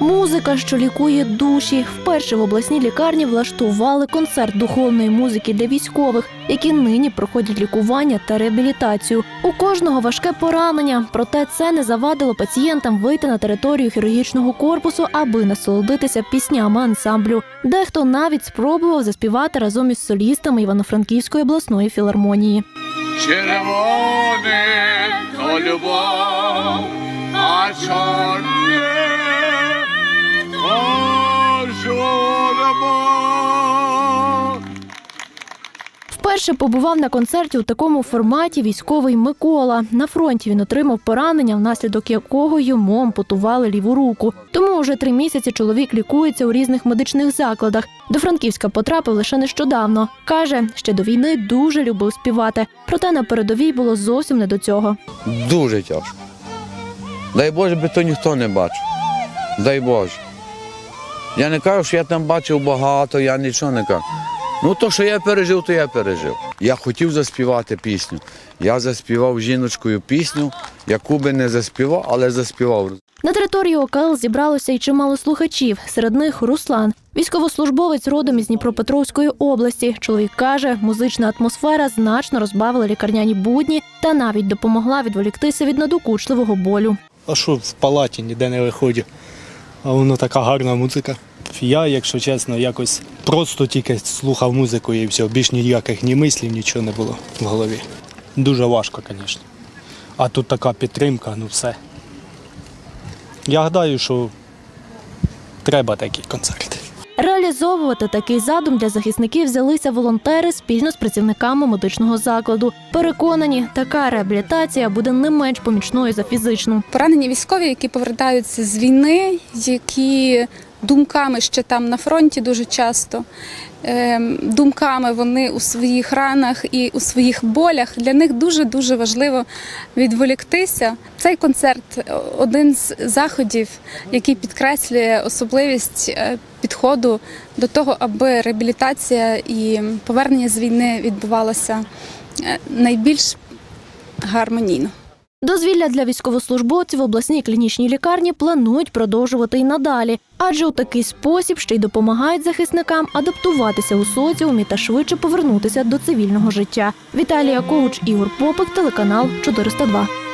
Музика, що лікує душі. Вперше в обласній лікарні влаштували концерт духовної музики для військових, які нині проходять лікування та реабілітацію. У кожного важке поранення, проте це не завадило пацієнтам вийти на територію хірургічного корпусу, аби насолодитися піснями ансамблю. Дехто навіть спробував заспівати разом із солістами Івано-Франківської обласної філармонії. червоне то любов, а чорне Вперше побував на концерті у такому форматі військовий Микола. На фронті він отримав поранення, внаслідок якого йому ампутували ліву руку. Тому уже три місяці чоловік лікується у різних медичних закладах. До Франківська потрапив лише нещодавно. каже, ще до війни дуже любив співати. Проте на передовій було зовсім не до цього. Дуже тяжко. Дай Боже, би то ніхто не бачив. Дай Боже. Я не кажу, що я там бачив багато, я нічого не кажу. Ну, то, що я пережив, то я пережив. Я хотів заспівати пісню. Я заспівав жіночкою пісню, яку би не заспівав, але заспівав. На території ОКЛ зібралося й чимало слухачів. Серед них Руслан, військовослужбовець родом із Дніпропетровської області. Чоловік каже, музична атмосфера значно розбавила лікарняні будні та навіть допомогла відволіктися від надокучливого болю. А що в палаті ніде не виходжу. А воно така гарна музика. Я, якщо чесно, якось просто тільки слухав музику і все, більш ніяких ні мислів, нічого не було в голові. Дуже важко, звісно. А тут така підтримка, ну все. Я гадаю, що треба такі концерти. Реалізовувати такий задум для захисників взялися волонтери спільно з працівниками медичного закладу. Переконані, така реабілітація буде не менш помічною за фізичну. поранені військові, які повертаються з війни, які думками ще там на фронті дуже часто. ем, Думками вони у своїх ранах і у своїх болях. Для них дуже дуже важливо відволіктися. Цей концерт один з заходів, який підкреслює особливість е, підходу до того, аби реабілітація і повернення з війни відбувалося е, найбільш гармонійно. Дозвілля для військовослужбовців в обласній клінічній лікарні планують продовжувати й надалі, адже у такий спосіб ще й допомагають захисникам адаптуватися у соціумі та швидше повернутися до цивільного життя. Віталія Коуч, Ігор Попик, телеканал 402.